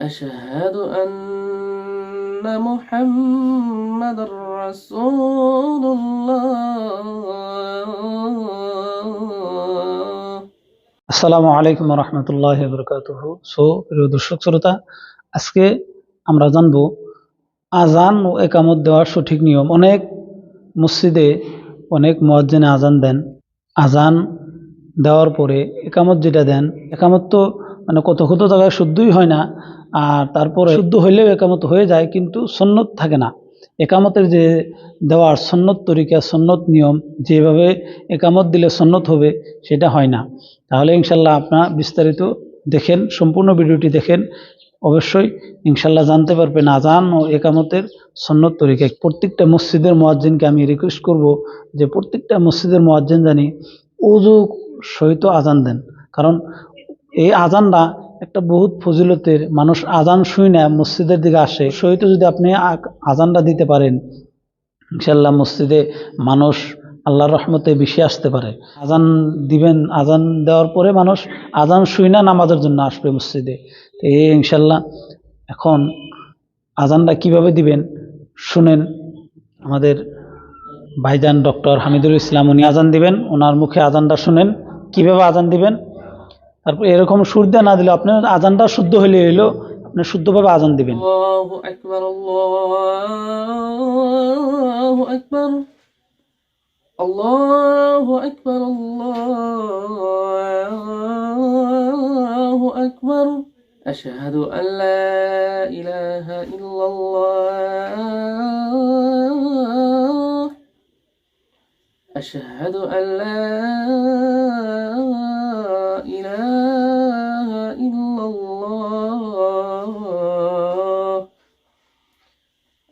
أشهد أن محمد رسول الله আসসালামু আলাইকুম রহমতুল্লাহ বরকাতুহ সো প্রিয় দর্শক শ্রোতা আজকে আমরা জানব আজান ও একামত দেওয়ার সঠিক নিয়ম অনেক মসজিদে অনেক মুয়াজ্জিনে আজান দেন আজান দেওয়ার পরে একামত যেটা দেন একামত তো মানে কত কত জায়গায় শুদ্ধই হয় না, আর তারপরে শুদ্ধ হইলেও একামত হয়ে যায়, কিন্তু সন্ন্যত থাকে না। একামতের যে দেওয়ার সন্ন্যত তরিকা, সন্ন্যত নিয়ম, যেভাবে একামত দিলে সন্ন্যত হবে, সেটা হয় না। তাহলে ইনশাল্লাহ আপনার বিস্তারিত দেখেন, সম্পূর্ণ ভিডিওটি দেখেন। অবশ্যই ইনশাল্লাহ জানতে পারবেন আজান ও একামতের সন্ন্যত তরিকা। প্রত্যেকটা মসজিদের মোয়াজ্জিনকে আমি রিকোয়েস্ট করব যে প্রত্যেকটা মসজিদের মোয়াজ্জিন জানি উজু সহিত আজান দেন। কারণ এই আজানটা একটা বহুত ফজিলতের। মানুষ আজান শুই না, মসজিদের দিকে আসে। সহিত যদি আপনি আজানটা দিতে পারেন ইনশাল্লাহ মসজিদে মানুষ আল্লাহর রহমতে বেশি আসতে পারে। আজান দিবেন, আজান দেওয়ার পরে মানুষ আজান শুই না, নামাজের জন্য আসবে মসজিদে। তো এই ইনশাল্লাহ এখন আজানটা কীভাবে দিবেন, শুনেন আমাদের ভাইজান ডক্টর হামিদুল ইসলাম, উনি আজান দিবেন, ওনার মুখে আজানটা শুনেন। কীভাবে আজান দিবেন তারপর এরকম সুর দিয়ে না দিলে আপনার আজানটা শুদ্ধ হলে হইলো আপনি শুদ্ধভাবে আজান দিবেন الله أكبر الله أكبر الله أكبر الله أكبر أشهد أن لا إله إلا الله أشهد أن لا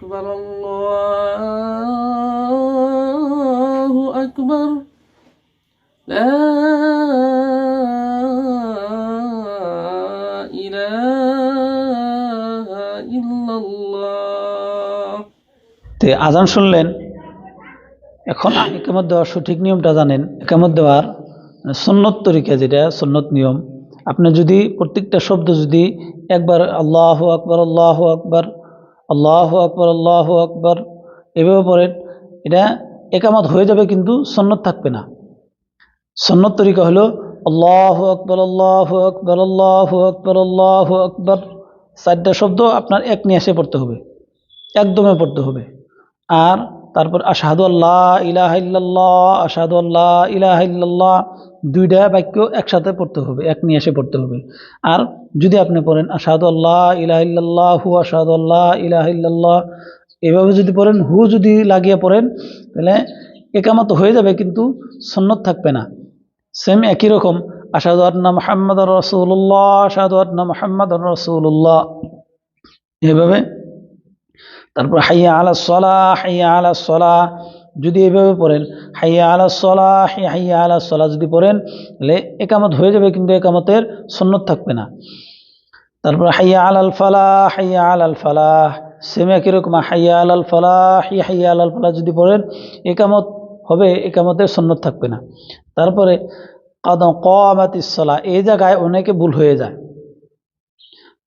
আকবর আল্লাহ আকবর তে আজান শুনলেন? এখন একামত দেওয়ার সঠিক নিয়মটা জানেন। একামত দেওয়ার সন্ন্যত তরিকা যেটা সন্ন্যত নিয়ম। আপনি যদি প্রত্যেকটা শব্দ যদি একবার আল্লাহ আকবর আল্লাহ আকবর আল্লাহ আকবর আল্লাহ আকবর, এভাবে পড়েন, এটা একামত হয়ে যাবে কিন্তু সন্ন্যত থাকবে না। সন্ন্যত তরিকা হলো আল্লাহ আকবর আল্লাহ আকবর আল্লাহ আকবর আল্লাহ আকবর। চারটা শব্দ আপনার এক নিয়ে এসে পড়তে হবে, একদমে পড়তে হবে। আর তারপর আশাহাদু আল্লাহ ইলাহা ইল্লাল্লাহ, আশাহাদু আল্লাহ ইলাহা ইল্লাল্লাহ দুইটা বাক্য একসাথে পড়তে হবে, এক নিয়ে এসে পড়তে হবে। আর যদি আপনি পড়েন, আশাহাদু আল্লাহ ইলাহা ইল্লাল্লাহ হু আশাহাদু আল্লাহ ইলাহা ইল্লাল্লাহ, এভাবে যদি পড়েন, হু যদি লাগিয়ে পড়েন, তাহলে একামত হয়ে যাবে কিন্তু সন্ন্যত থাকবে না। সেম একই রকম, আশাহাদু আন্না মোহাম্মদ রসুল্লাহ আশাহাদু আন্না মোহাম্মদ রসুল্লাহ এভাবে। তারপর, হাইয়া আলা সলা, হাইয়া আলা সলা যদি এভাবে পড়েন, হাইয়া আলা সলা হাইয়া আলা সলা যদি পড়েন, তাহলে একামত হয়ে যাবে কিন্তু একামতের সন্ন্যত থাকবে না। তারপর হাইয়া আলাল ফালাহ, হাইয়া আলাল ফালাহ সেম একই রকম, হাইয়া আলাল ফালাহ, হাইয়া আলাল ফালাহ যদি পড়েন একামত হবে একামতের সন্ন্যত থাকবে না। তারপরে কাদম কামাতিস সলা এই জায়গায় অনেকে ভুল হয়ে যায়।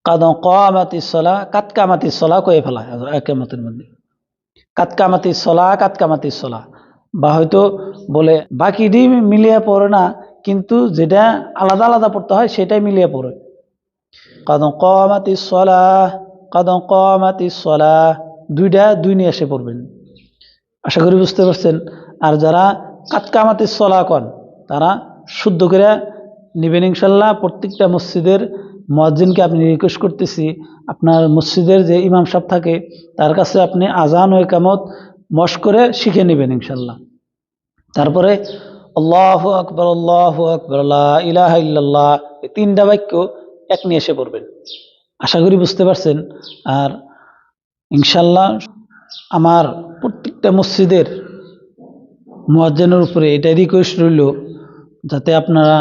কাদম কামাতি সলা কাতকামাতি সলা কয়ে ফেলা একেমতের মধ্যে। কাতকামাতি সলা কাতকামাতি সলা। বা হয়তো বলে বাকিটি মিলিয়ে পড়ে না, কিন্তু যেটা আলাদা আলাদা পড়তে হয়, সেটাই মিলিয়ে পড়ে। কাদম কমাতি সলাহ কাদম কমাতি সলাহ দুইটা, দুই নিয়ে এসে পড়বেন। আশা করি বুঝতে পারছেন। আর যারা কাতকামাতি সলা কন, তারা শুদ্ধ করে নিবেন ইনশাল্লাহ প্রত্যেকটা মসজিদের মসজিদকে আপনি রিকোয়েস্ট করতেছি, আপনার মসজিদের যে ইমাম সাহেব থাকে, তার কাছে আপনি আজান ও একামত মশ করে শিখে নেবেন ইনশাল্লাহ তারপরে, আল্লাহ আকবর আল্লাহ আকবর ইলাহ ইল্লাল্লাহ, এই তিনটা বাক্য এক নিয়ে এসে পড়বেন। আশা করি বুঝতে পারছেন। আর ইনশাল্লাহ আমার প্রত্যেকটা মসজিদের মুয়াজ্জেনের উপরে এটা রিকোয়েস্ট রইল, যাতে আপনারা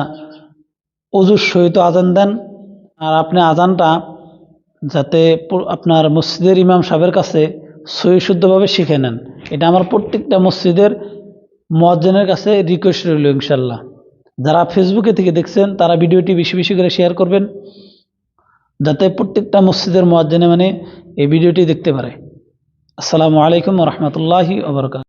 অজুর সহিত আজান দেন আর আপনি আজানটা যাতে আপনার মসজিদের ইমাম সাহেবের কাছে সহি শুদ্ধভাবে শিখে নেন। এটা আমার প্রত্যেকটা মসজিদের মুয়াজ্জেনের কাছে রিকোয়েস্ট রইল ইনশাল্লাহ যারা ফেসবুকে থেকে দেখছেন, তারা ভিডিওটি বেশি বেশি করে শেয়ার করবেন, যাতে প্রত্যেকটা মসজিদের মুয়াজ্জেনে মানে এই ভিডিওটি দেখতে পারে। আসসালামু আলাইকুম রহমতুল্লাহি ওবরকাত